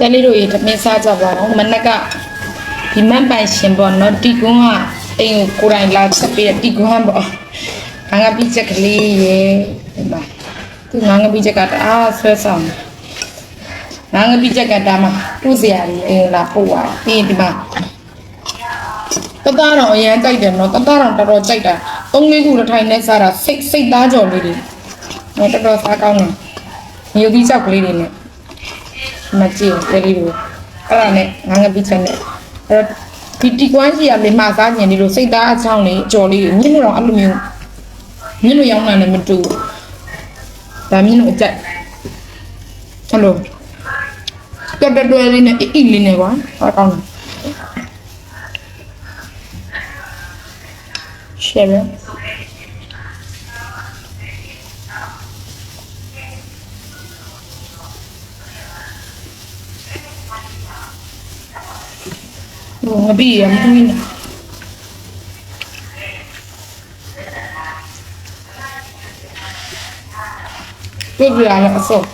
တဲလေးတို့ရေသမင်းစားကြပါတော့မနက်ကဒီမန်ပိုင်ရှင်ပေါ့နော်တီကွန်းကအိမ်ကိုကိုယ်တိုင်လာချက်ပေးတဲ့တီကွန်းပေါ့ငါငါပြီးချက်ကလေးရေဒီမှာသူငါငါပြီးချက်ကတအားဆွဲဆောင်ငါငါပြီးချက်ကတာမှာသူ့စရာကြီးအိမ်လာပို့သွားပြီးရင်ဒီမှာတသားတော့အရန်ကြိုက်တယ်နော်တသားတော့တော်တော်ကြိုက်တာသုံးလေးခုတစ်ထိုင်နဲ့စားတာစိတ်စိတ်သားကြော်လေးတွေနော်တော်တော်စားကောင်းတယ်မြို့ပြီးချက်ကလေးတွေနဲ့ မကြည့်ဘူးလေးလိုအဲ့ဒါနဲ့ငါငပိချက်နဲ့အဲ့တော့ဒီတီကွမ်းကြီးကလေမစားကျင်ဒီလိုစိတ်သားအချောင်းလေးကြော်လေးမြင့်လို့တော့အဲ့လိုမျိုးမြင့်လို့ရောင်းတာလည်းမတူဘူးဒါမြင့်လို့အကြက်အဲ့လိုတက်တက်တွဲလေးနဲ့အီလေးနဲ့ကွာဟောကောင်းတယ်ရှ ယ်ပဲဟိုငပိရမတူဘူးပြပြရအစောဟ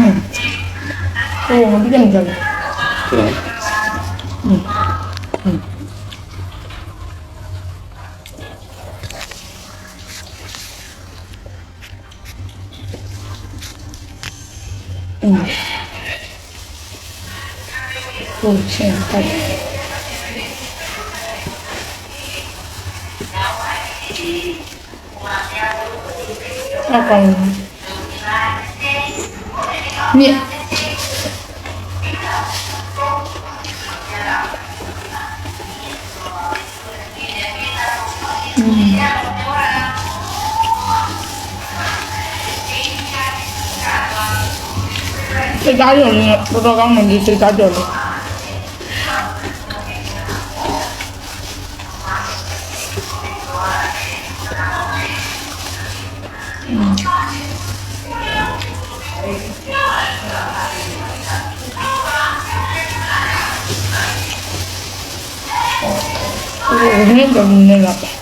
မ်ဟိုင ပိတယ်ကြတယ်对。ဟိုရှင်းတယ်အကောင်မြစ်စိတ်သား ကြော်လေးနဲ့တော်တော်ကောင်းတယ်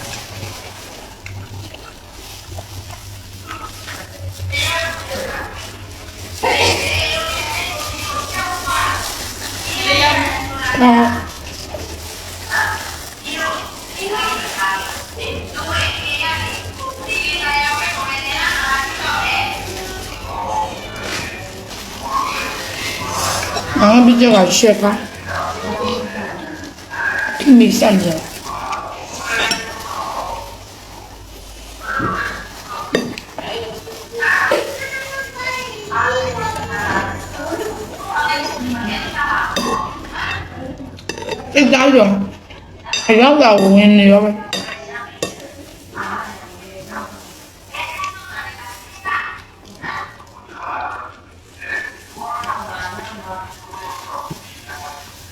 好像比较好吃吧，没上去了。这家，还要不要我女儿？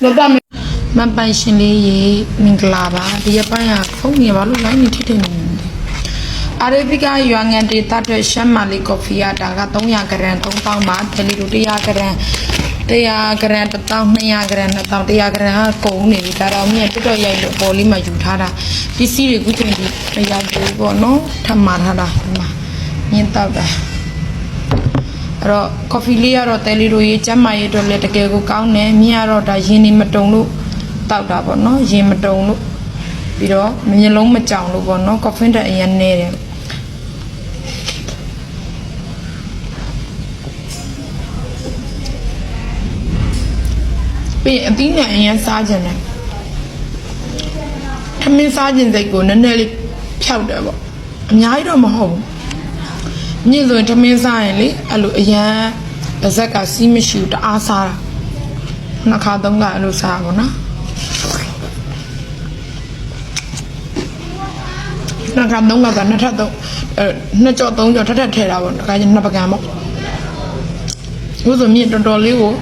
တမမပိုင်ရှင်လေးရေမင်္ဂလာပါဒီရပိုင်းကဖုန်းနေပါလို့ line နေထိထိနေနေအာရေဗီကရွာငံဒေတာအတွက်ရှမ်းမာလီကော်ဖီရတာက300ဂရမ်3000ပါတယ်လီတို့100ဂရမ်100ဂရမ်1200ဂရမ်2000 100ဂရမ်ကကုန်နေပြီဒါတော့မြင်တော်တော်ရိုက်လို့ပေါ်လေးမှာယူထားတာပစ္စည်းတွေခုချိန်ဒီတရားကျိုးပေါ့နော်ထပ်မှာထားတာဒီမှာမြင်တော့တာ အဲ့တော့ coffee လေးကတော့တဲလီတို့ရေးကျမ်းမာရေးအတွက်လည်းတကယ်ကိုကောင်းတယ်မြင်ရတော့ဒါရင်းနေမတုံလို့တောက်တာပေါ့နော်ရင်းမတုံလို့ပြီးတော့မျက်လုံးမကြောင်လို့ပေါ့နော် coffee တက်အရင်နေတယ်ပြီးရင်အသီးနဲ့အရင်စားကြတယ်ထမင်းစားခြင်းစိတ်ကိုနည်းနည်းလေးဖြောက်တယ်ပေါ့အများကြီးတော့မဟုတ်ဘူး ညစ်ဆိုရင်ထမင်းစားရင်လေအဲ့လိုအရန်ပါဇက်ကစီးမရှိဘူးတအားစားတာနှစ်ခါသုံးခါအဲ့လိုစားပါတော့နှစ်ခါသုံးခါကနှစ်ထပ်သုံးအဲနှစ်ကြော့သုံးကြော့ထပ်ထပ်ထဲတာပေါ့ဒါကကျနှစ်ပကံပေါ့ဘုဆိုမြင့်တော်တော်လေးကို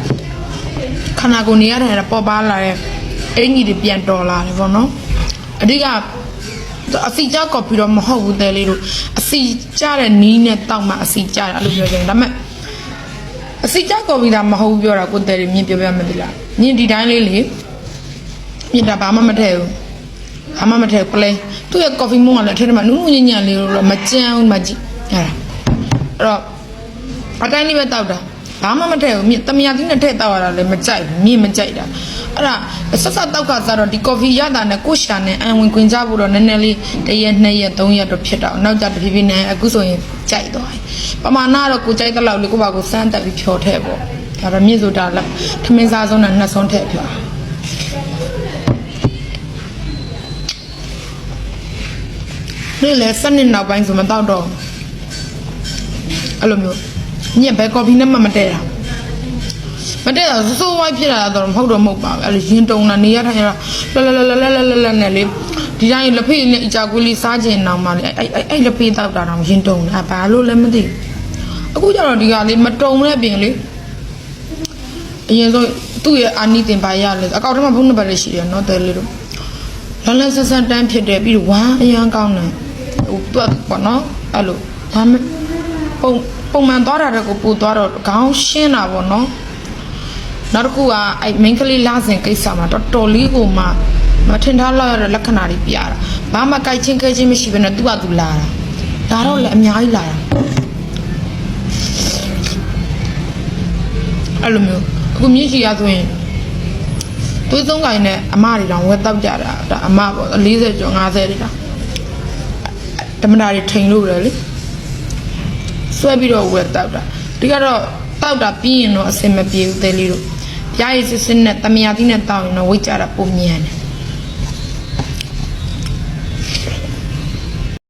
ခန္ဓာကိုယ်နေရတဲ့ပေါ်ပါလာတဲ့အင်ကြီးတွေပြန်တော်လာတယ်ပေါ့နော်အဓိက အစီကြကော်ဖီတော့မဟုတ်ဘူးတဲလေးတို့အစီကြတဲ့နီးနဲ့တောက်မှအစီကြတာအဲ့လိုပြောကြတယ်ဒါပေမဲ့အစီကြကော်ဖီဒါမဟုတ်ဘူးပြောတာကိုတဲလေးမြင်ပြောပြမယ်ဒီလားမြင်ဒီတိုင်းလေးလေမြင်တာဘာမှမထည့်ဘူးဘာမှမထည့်ဘူးပလဲသူ့ရဲ့ကော်ဖီမုန်းကလည်းအထက်ထဲမှာနူးနူးညံ့ညံ့လေးလို့တော့မကြမ်းဘူးမကြည့်အဲ့ဒါအဲ့တော့အတိုင်းလေးပဲတောက်တာ ဘာမှမထည့်ဘူးမြင့်တမယာသီးနဲ့ထည့်တောက်ရတာလည်းမကြိုက်ဘူးမြင့်မကြိုက်တာအဲ့ဒါဆက်ဆက်တောက်ကစားတော့ဒီကော်ဖီရတာနဲ့ကိုရှာနဲ့အန်ဝင်ခွင်ကြဖို့တော့နည်းနည်းလေးတစ်ရက်နှစ်ရက်သုံးရက်တော့ဖြစ်တော့နောက်ကြတဖြည်းဖြည်းနဲ့အခုဆိုရင်ကြိုက်သွားပြီပမာဏကတော့ကိုကြိုက်တဲ့လောက်လေးကိုပါကိုစမ်းတက်ပြီးဖြော်ထည့်ပေါ့ဒါတော့မြင့်ဆိုတာလက်ထမင်းစားဆုံးနဲ့နှစ်ဆုံးထည့်ဖြော်နေ့လေစနစ်နောက်ပိုင်းဆိုမတော့တော့ဘူးအဲ့လိုမျိုး ညက်ဘဲကော်ဖီနဲ့မှမတည့်တာမတည့်တာစိုးစိုးဝိုင်းဖြစ်လာတော့မဟုတ်တော့မဟုတ်ပါဘူးအဲ့လိုရင်တုံတာနေရထိုင်ရလလလလလလလလနဲ့လေဒီတိုင်းလက်ဖေးနဲ့အကြကွေးလေးစားကျင်အောင်မှလေအဲ့အဲ့အဲ့လက်ဖေးတောက်တာတော့ရင်တုံတာဘာလို့လဲမသိအခုကျတော့ဒီကလေးမတုံတဲ့ပြင်လေအရင်ဆုံးသူ့ရဲ့အာနီတင်ပါရလဲအကောက်ထဲမှာဘုန်းနံပါတ်လေးရှိတယ်နော်တဲလေးတို့လလဆဆတန်းဖြစ်တယ်ပြီးတော့ဝမ်းအရန်ကောင်းတယ်ဟိုတွက်ပေါ့နော်အဲ့လိုဒါမဲ့ပုံ ပုံမှန်သွားတာတဲ့ကိုပူသွားတော့ခေါင်းရှင်းတာပေါ့နော်နောက်တစ်ခုကအဲ့ main ကလေးလာစဉ်ကိစ္စမှာတော်တော်လေးကိုမှမထင်ထားလောက်ရတဲ့လက္ခဏာတွေပြတာဘာမှကြိုက်ချင်းခဲချင်းမရှိဘဲနဲ့သူ့ဟာသူလာတာဒါတော့လည်းအများကြီးလာတာအဲ့လိုမျိုးအခုမြင့်ရှိရဆိုရင်သွေးသုံးကိုင်းနဲ့အမတွေတောင်ဝက်တောက်ကြတာဒါအမပေါ့40ကျော်50တွေတောင်ဓမ္မတာတွေထိန်လို့ရတယ်လေ ဆွဲပြီးတော့ဝယ်တောက်တာဒီကတော့တောက်တာပြီးရင်တော့အစင်မပြေဘူးသေးလေးတို့ပြားရည်စစ်စစ်နဲ့တမယာတိနဲ့တောက်ရင်တော့ဝိတ်ကြတာပုံမြန်တယ်